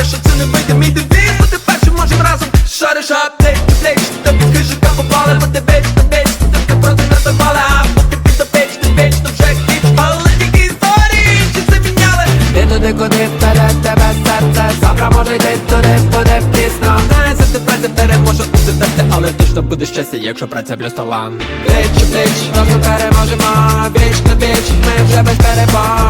Ти що це не вийде мій девіз Бо ти першим можем разом. Шариш аптек, плеч Та під крижика попали, бо ти беч, та беч Ти проти а поки ти до печ, ти печ, то вже хіч Але тільки історії, чи це міняли. Ти туди, куди вперед тебе серце. Завтра може йти туди, буде пізно. Знає, за тебе тепер може бути серце Але точно буде щастя, якщо праця плюс талант у плеч, разом переможемо. Віч на віч, ми вже без перебон